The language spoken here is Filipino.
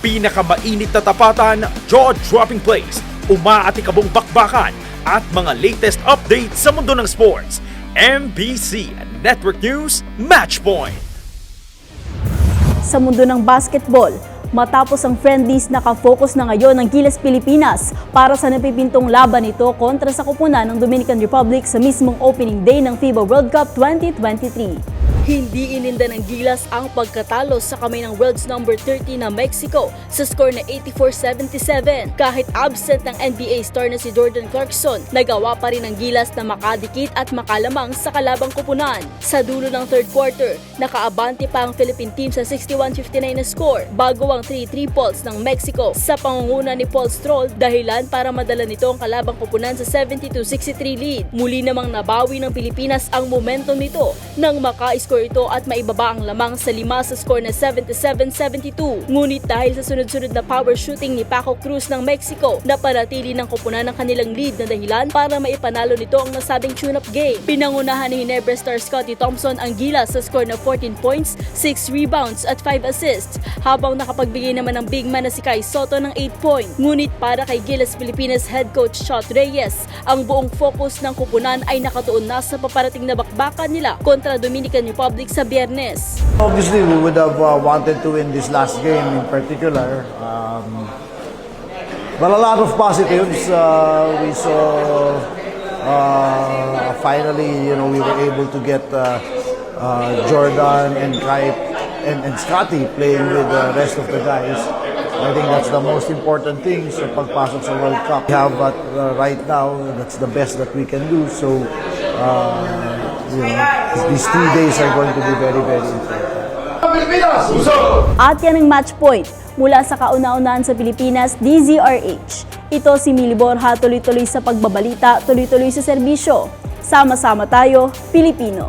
Pinakamainit na tapatan, jaw-dropping plays, umaatikabong bakbakan, at mga latest updates sa mundo ng sports. MBC Network News Matchpoint. Sa mundo ng basketball, matapos ang friendlies nakafocus na ngayon ng Gilas Pilipinas para sa napipintong laban nito kontra sa kupunan ng Dominican Republic sa mismong opening day ng FIBA World Cup 2023. Hindi ininda ng Gilas ang pagkatalo sa kamay ng world's number 30 na Mexico sa score na 84-77. Kahit absent ng NBA star na si Jordan Clarkson, nagawa pa rin ng Gilas na makadikit at makalamang sa kalabang kupunan. Sa dulo ng third quarter, nakaabante pa ang Philippine team sa 61-59 na score bago ang 3 triples ng Mexico sa pangunguna ni Paul Stroll dahilan para madala nito ang kalabang kupunan sa 72-63 lead. Muli namang nabawi ng Pilipinas ang momentum nito nang maka-score ito at maibaba ang lamang sa lima sa score na 77-72. Ngunit dahil sa sunod-sunod na power shooting ni Paco Cruz ng Mexico, napanatili ng kupunan ng kanilang lead na dahilan para maipanalo nito ang nasabing tune-up game. Pinangunahan ni Ginebra star Scottie Thompson ang Gilas sa score na 14 points, 6 rebounds at 5 assists, habang nakapagbigay naman ng big man na si Kai Soto ng 8 points. Ngunit para kay Gilas Pilipinas head coach Chot Reyes, ang buong focus ng kupunan ay nakatuon na sa paparating na bakbakan nila kontra Dominican Republic sa biyernes. Obviously, we would have uh, wanted to win this last game in particular. Um, but a lot of positives. Uh, we saw uh, finally, you know, we were able to get uh, uh, Jordan and Kai and, and Scotty playing with the rest of the guys. I think that's the most important thing sa pagpasok sa World Cup. We have that uh, right now, that's the best that we can do. So, uh, you know, these three days are going to be very, very important. At yan ang match point mula sa kauna-unahan sa Pilipinas, DZRH. Ito si Mili Borja, tuloy-tuloy sa pagbabalita, tuloy-tuloy sa serbisyo. Sama-sama tayo, Pilipino.